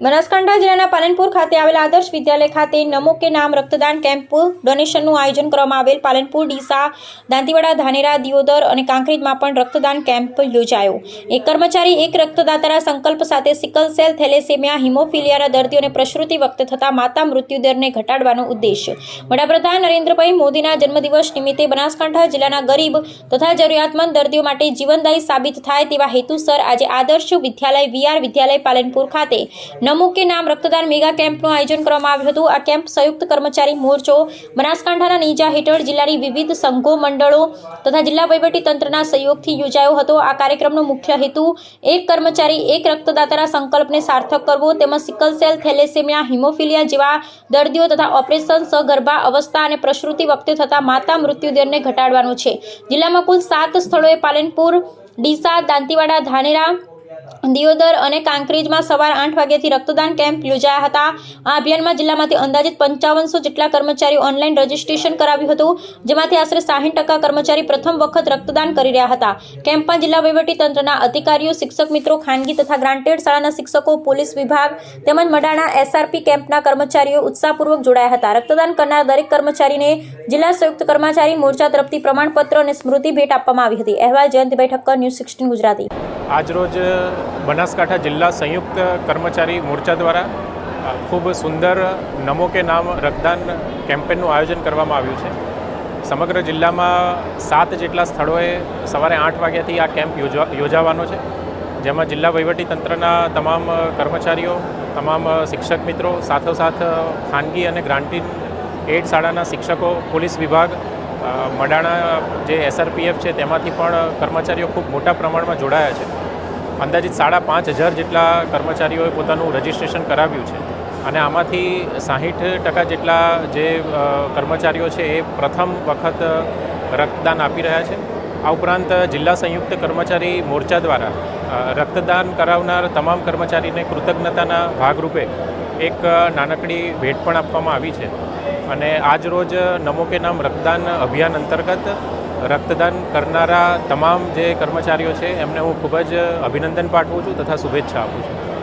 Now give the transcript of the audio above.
બનાસકાંઠા જિલ્લાના પાલનપુર ખાતે આવેલ આદર્શ વિદ્યાલય ખાતે નમો કે નામ રક્તદાન કેમ્પ ડોનેશનનું આયોજન કરવામાં આવેલ. પાલનપુર, ડીસા, દાંતીવાડા, ધાનેરા, દિયોદર અને કાંકરેજમાં પણ રક્તદાન કેમ્પ યોજાયો. એક કર્મચારી, એક રક્તદાતાના સંકલ્પ સાથે સિકલ સેલ થેલેસેમિયા હિમોફિલિયાના દર્દીઓને પ્રસૃતિ વખતે થતા માતા મૃત્યુદરને ઘટાડવાનો ઉદ્દેશ. વડાપ્રધાન નરેન્દ્રભાઈ મોદીના જન્મદિવસ નિમિત્તે બનાસકાંઠા જિલ્લાના ગરીબ તથા જરૂરિયાતમંદ દર્દીઓ માટે જીવનદાયી સાબિત થાય તેવા હેતુસર આજે આદર્શ વિદ્યાલય વીઆર વિદ્યાલય પાલનપુર ખાતે નમો કે નામ રક્તદાન મેગા કેમ્પનું આયોજન કરવામાં આવ્યું હતું. આ કેમ્પ સંયુક્ત કર્મચારી મોરચો, બનાસકાંઠાના નીજા હેઠળ જિલ્લાની વિવિધ સંઘો, મંડળો તથા જિલ્લા તંત્રના સહયોગથી યોજાયો હતો. આ કાર્યક્રમનો મુખ્ય હેતુ એક કર્મચારી, એક રક્તદાતાના સંકલ્પને સાર્થક કરવો તેમજ સિકલ સેલ થેલેસેમિયા, હિમોફિલિયા જેવા દર્દીઓ તથા ઓપરેશન સગર્ભા અવસ્થા અને પ્રસૃતિ વખતે થતા માતા મૃત્યુદરને ઘટાડવાનો છે. જિલ્લામાં કુલ સાત સ્થળોએ પાલનપુર, ડીસા, દાંતીવાડા, ધાનેરા દિયોદર અને કાંકરેજમાં સવાર આઠ વાગ્યાથી રક્તદાન કેમ્પ યોજાયા હતા. આ અભિયાનમાં જિલ્લામાંથી અંદાજિત પંચાવનસો જેટલા કર્મચારીઓ ઓનલાઈન રજીસ્ટ્રેશન કરાવ્યું હતું, જેમાંથી આશરે સાહીઠ ટકા કર્મચારી પ્રથમ વખત રક્તદાન કરી રહ્યા હતા. કેમ્પમાં જિલ્લા તંત્રના અધિકારીઓ, શિક્ષક મિત્રો, ખાનગી તથા ગ્રાન્ટેડ શાળાના શિક્ષકો, પોલીસ વિભાગ તેમજ મડાણા એસઆરપી કેમ્પના કર્મચારીઓ ઉત્સાહપૂર્વક જોડાયા હતા. રક્તદાન કરનાર દરેક કર્મચારીને જિલ્લા સંયુક્ત કર્મચારી મોરચા તરફથી પ્રમાણપત્ર અને સ્મૃતિ ભેટ આપવામાં આવી હતી. અહેવાલ જયંતિભાઈ ઠક્કર, ન્યૂઝ સિક્સટીન ગુજરાતી. આજરોજ બનાસકાંઠા જિલ્લા સંયુક્ત કર્મચારી મોરચા દ્વારા ખૂબ સુંદર નમો કે નામ રક્તદાન કેમ્પેનનું આયોજન કરવામાં આવ્યું છે. સમગ્ર જિલ્લામાં સાત જેટલા સ્થળોએ સવારે આઠ વાગ્યાથી આ કેમ્પ યોજવા, યોજાવાનો છે. જેમાં જિલ્લા વહીવટી તંત્રના તમામ કર્મચારીઓ, તમામ શિક્ષક મિત્રો, સાથોસાથ ખાનગી અને ગ્રાન્ટીન એડ શાળાના શિક્ષકો, પોલીસ વિભાગ મડાણા જે એસઆરપીએફ છે, તેમાંથી પણ કર્મચારીઓ ખૂબ મોટા પ્રમાણમાં જોડાયા છે. અંદાજિત સાડા પાંચ હજાર જેટલા કર્મચારીઓએ પોતાનું રજિસ્ટ્રેશન કરાવ્યું છે. અને આમાંથી સાહીઠ ટકા જેટલા જે કર્મચારીઓ છે, એ પ્રથમ વખત રક્તદાન આપી રહ્યા છે. આ ઉપરાંત જિલ્લા સંયુક્ત કર્મચારી મોરચા દ્વારા રક્તદાન કરાવનાર તમામ કર્મચારીને કૃતજ્ઞતાના ભાગરૂપે એક નાનકડી ભેટ પણ આપવામાં આવી છે. અને આજ રોજ નમો કે નામ રક્તદાન અભિયાન અંતર્ગત રક્તદાન કરનારા તમામ જે કર્મચારીઓ છે, એમને હું ખૂબ જ અભિનંદન પાઠવું છું તથા શુભેચ્છા આપું છું.